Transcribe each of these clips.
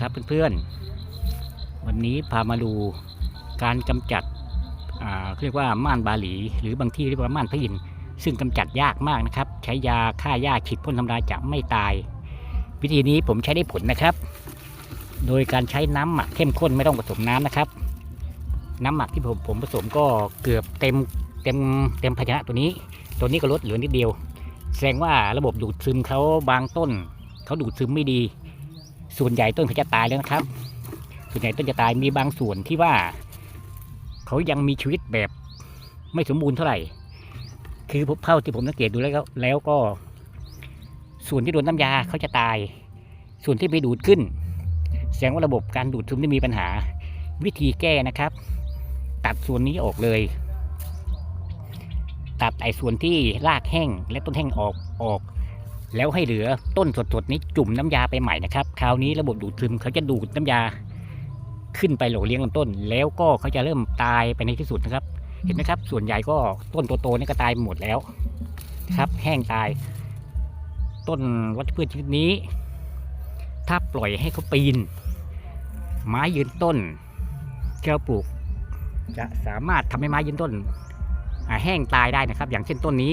ครับเพื่อนๆ วันนี้พามาดูการกำจัดเรียกว่าม่านบาหลี หรือบางที่เรียกว่าม่านพระอินทร์ซึ่งกำจัดยากมากนะครับ ใช้ยาฆ่าหญ้าฉีดพ่นทำลายจะไม่ตาย วิธีนี้ผมใช้ได้ผลนะครับ โดยการใช้น้ำหมักเข้มข้นไม่ต้องผสมน้ำนะครับ น้ำหมักที่ผมผมผสมก็เกือบเต็มเต็มเต็มภาชนะตัวนี้ ตัวนี้ก็ลดเหลือนิดเดียว แสดงว่าระบบดูดซึมเขาบางต้นเขาดูดซึมไม่ดี ส่วนใหญ่ต้นเขาจะตายแล้วนะครับ ส่วนใหญ่ต้นจะตายมีบางส่วนที่ว่า เขายังมีชีวิตแบบไม่สมบูรณ์เท่าไหร่ คือผมเท่าที่ผมสังเกตดูแล้วแล้วก็ ส่วนที่โดนน้ำยาเขาจะตาย ส่วนที่ไปดูดขึ้น แสดงว่าระบบการดูดซึมได้มีปัญหา วิธีแก้นะครับ ตัดส่วนนี้ออกเลย ตัดไอ้ส่วนที่รากแห้งและต้นแห้งออกออก แล้วให้เหลือต้นสดๆนี้จุ่มน้ำยาไปใหม่นะครับ คราวนี้ระบบดูดซึมเขาจะดูดน้ำยาขึ้นไปโหล่เลี้ยงลำต้น แล้วก็เขาจะเริ่มตายไปในที่สุดนะครับ เห็นไหมครับ ส่วนใหญ่ก็ต้นโตๆนี่ก็ตายหมดแล้วนะครับ แห้งตาย ต้นวัชพืชชนิดนี้ ถ้าปล่อยให้เขาปีน ไม้ยืนต้นที่เราปลูก จะสามารถทำให้ไม้ยืนต้นแห้งตายได้นะครับ อย่างเช่นต้นนี้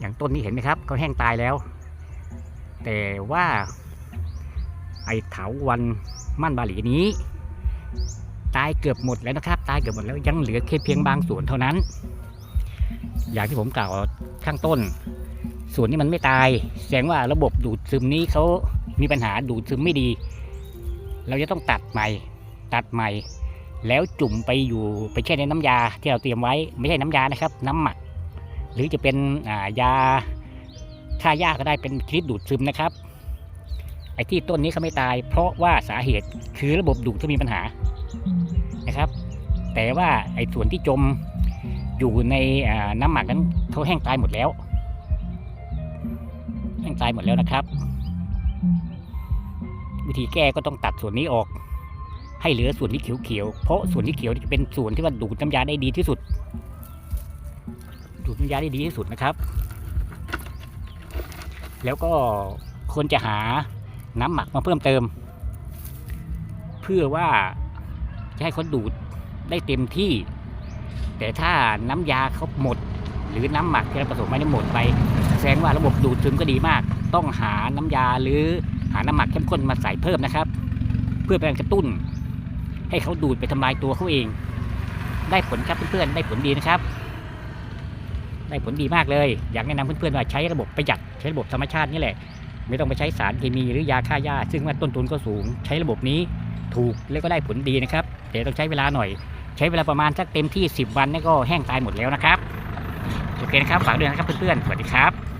อย่างต้นนี้เห็นไหมครับเขาแห้งตายแล้ว แต่ว่าไอ้เถาวันมั่นบาหลีนี้ ตายเกือบหมดแล้วนะครับ ตายเกือบหมดแล้วยังเหลือแค่เพียงบางส่วนเท่านั้น อย่างที่ผมกล่าวข้างต้น ส่วนนี้มันไม่ตาย แสดงว่าระบบดูดซึมนี้เขามีปัญหาดูดซึมไม่ดี เราจะต้องตัดใหม่ ตัดใหม่ แล้วจุ่มไปอยู่ไปแช่ในน้ำยาที่เราเตรียมไว้ ไม่ใช่น้ำยานะครับ น้ำหมัก หรือจะเป็นายาฆ่าหญ้าก็ได้เป็นชนิดดูดซึมนะครับ ไอ้ที่ต้นนี้เขาไม่ตาย เพราะว่าสาเหตุคือระบบดูดที่มีปัญหานะครับ แต่ว่าไอ้ส่วนที่จมอยู่ในน้ำหมักนั้นเขาแห้งตายหมดแล้ว แห้งตายหมดแล้วนะครับ วิธีแก้ก็ต้องตัดส่วนนี้ออก ให้เหลือส่วนที่เขียวๆเพราะส่วนที่เขียวจะเป็นส่วนที่ว่าดูดน้ำยาได้ดีที่สุด ดูดน้ำยาได้ดีที่สุดนะครับ แล้วก็ควรจะหาน้ำหมักมาเพิ่มเติม เพื่อว่าจะให้เขาดูดได้เต็มที่ แต่ถ้าน้ำยาเขาหมด หรือน้ำหมักที่เราผสมไม่ได้หมดไป แสดงว่าระบบดูดซึมก็ดีมาก ต้องหาน้ำยาหรือหาน้ำหมักเข้มข้นมาใส่เพิ่มนะครับ เพื่อเป็นการกระตุ้น ให้เขาดูดไปทำลายตัวเขาเอง ได้ผลครับเพื่อนๆได้ผลดีนะครับ ได้ผลดีมากเลย อยากแนะนำเพื่อนๆว่าใช้ระบบประหยัดใช้ระบบธรรมชาตินี่แหละ ไม่ต้องไปใช้สารเคมีหรือยาฆ่าหญ้า ซึ่งว่าต้นทุนก็สูง ใช้ระบบนี้ถูกแล้วก็ได้ผลดีนะครับแต่ต้องใช้เวลาหน่อย ใช้เวลาประมาณสักเต็มที่ 10 วันนี่ก็แห้งตายหมดแล้วนะครับโอเคนะครับฝากด้วยนะครับเพื่อนๆสวัสดีครับ